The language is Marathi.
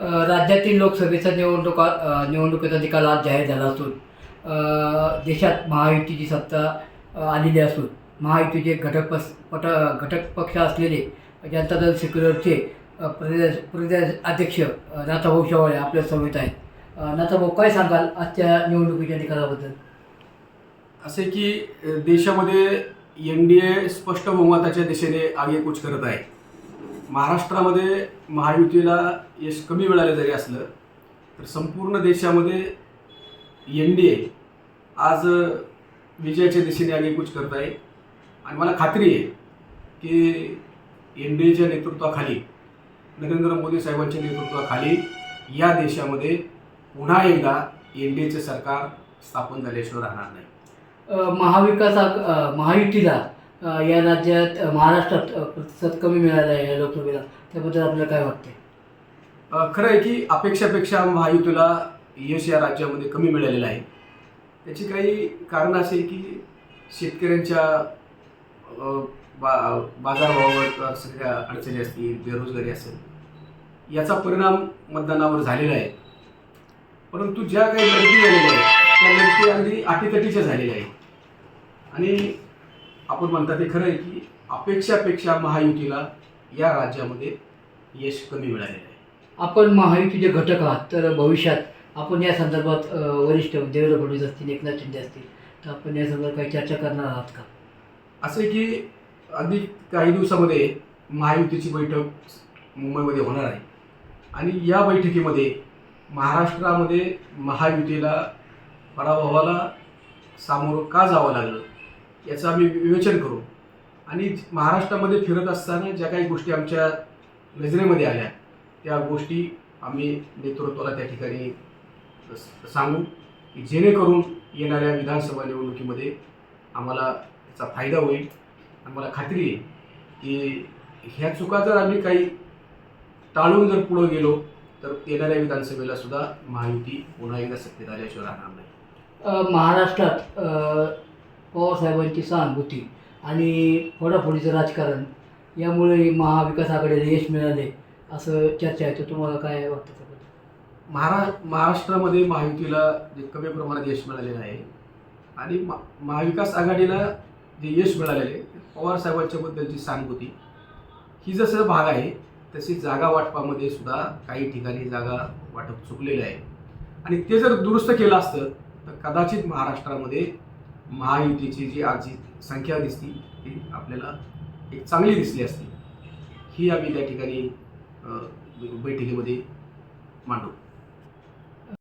राज्यातील लोकसभेचा निवडणुका निवडणुकीचा निकाल आज जाहीर झाला असून देशात महायुतीची सत्ता आलेली असून महायुतीचे घटक पस पट घटक पक्ष असलेले जनता दल सेक्युलरचे प्रदेश प्रदेश अध्यक्ष नाथाभाऊ शेवाळे आपल्या समवेत आहेत. नाथाभाऊ काय सांगाल आजच्या निवडणुकीच्या निकालाबद्दल? असे की देशामध्ये एन डी ए स्पष्ट बहुमताच्या दिशेने आगेकूच करत आहे. महाराष्ट्रामध्ये महायुतीला यश कमी मिळालं जरी असलं तर संपूर्ण देशामध्ये एन डी ए आज विजयाच्या दिशेने आगेकूच करत आहे. आणि मला खात्री आहे की एन डी एच्या नेतृत्वाखाली नरेंद्र मोदी साहेबांच्या नेतृत्वाखाली या देशामध्ये पुन्हा एकदा एन डी एचे सरकार स्थापन झाल्याशिवाय राहणार नाही. महाविकास महायुतीला या राज्यात महाराष्ट्रात प्रतिसाद कमी मिळाला आहे या लोकसभेला. त्याबद्दल आपल्याला काय वाटते खरं आहे की अपेक्षापेक्षा महायुतीला यश या राज्यामध्ये कमी मिळालेलं आहे. त्याची काही कारणं असे की शेतकऱ्यांच्या बा बाजारभावावर सगळ्या अडचणी असतील बेरोजगारी असेल याचा परिणाम मतदानावर झालेला आहे. परंतु ज्या काही लढती झालेल्या आहेत त्या लढती अगदी आटीतटीच्या झालेल्या आहेत. आणि आपण म्हणतात ते खरं आहे की अपेक्षापेक्षा महायुतीला या राज्यामध्ये यश कमी मिळालेलं आहे. आपण महायुतीचे घटक आहात तर भविष्यात आपण या संदर्भात अ, वरिष्ठ देवेंद्र फडणवीस असतील एकनाथ शिंदे असतील तर आपण या संदर्भात काही चर्चा करणार आहात का? असं आहे की अगदी काही दिवसामध्ये महायुतीची बैठक मुंबईमध्ये होणार आहे. आणि या बैठकीमध्ये महाराष्ट्रामध्ये महायुतीला पराभवाला सामोरं का जावं लागलं? याचं आम्ही विवेचन करू. आणि महाराष्ट्रामध्ये फिरत असताना ज्या काही गोष्टी आमच्या नजरेमध्ये आल्या त्या गोष्टी आम्ही नेतृत्वाला त्या ठिकाणी सांगू की जेणेकरून येणाऱ्या विधानसभा निवडणुकीमध्ये आम्हाला त्याचा फायदा होईल. आणि मला खात्री आहे की ह्या चुका जर आम्ही काही टाळून जर पुढं गेलो तर येणाऱ्या विधानसभेला सुद्धा महायुती पुन्हा एकदा सत्तेत आल्याशिवाय राहणार नाही. महाराष्ट्रात पवारसाहेबांची सहानुभूती आणि फोडाफोडीचं राजकारण यामुळे महाविकास आघाडीला यश मिळाले असं चर्चा आहे. तर तुम्हाला काय वाटतं त्याबद्दल? महारा महाराष्ट्रामध्ये महायुतीला जे कमी प्रमाणात यश मिळालेलं आहे आणि मा महाविकास आघाडीला जे यश मिळालेले आहे पवार बद्दलची सहानुभूती. ही जसं भाग आहे तशी जागा वाटपामध्ये सुद्धा काही ठिकाणी जागा वाटप चुकलेलं आहे. आणि ते जर दुरुस्त केलं असतं तर कदाचित महाराष्ट्रामध्ये महायुतीची जी आजची संख्या दिसती ती आपल्याला एक चांगली दिसली असती. ही आम्ही त्या ठिकाणी बैठकीमध्ये मांडू.